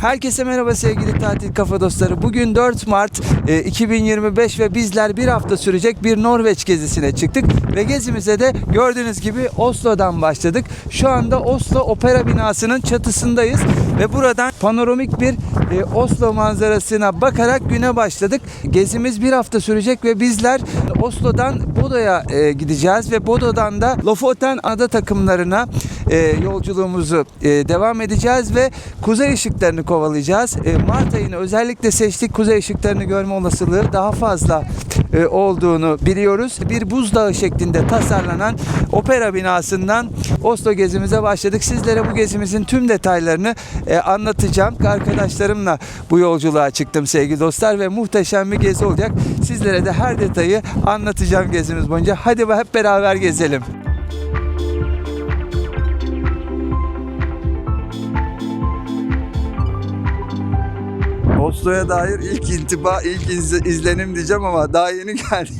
Herkese merhaba sevgili tatil kafa dostları. Bugün 4 Mart e, 2025 ve bizler bir hafta sürecek bir Norveç gezisine çıktık. Ve gezimize de gördüğünüz gibi Oslo'dan başladık. Şu anda Oslo Opera binasının çatısındayız. Ve buradan panoramik bir e, Oslo manzarasına bakarak güne başladık. Gezimiz bir hafta sürecek ve bizler Oslo'dan Bodo'ya e, gideceğiz. Ve Bodo'dan da Lofoten ada takımlarına e, yolculuğumuzu e, devam edeceğiz ve kuzey ışıklarını kovalayacağız. E, Mart ayını özellikle seçtik. Kuzey ışıklarını görme olasılığı daha fazla e, olduğunu biliyoruz. Bir buzdağı şeklinde tasarlanan opera binasından Oslo gezimize başladık. Sizlere bu gezimizin tüm detaylarını e, anlatacağım. Arkadaşlarımla bu yolculuğa çıktım sevgili dostlar ve muhteşem bir gezi olacak. Sizlere de her detayı anlatacağım gezimiz boyunca. Hadi hep beraber gezelim. Oslo'ya dair ilk intiba, ilk iz- izlenim diyeceğim ama daha yeni geldi.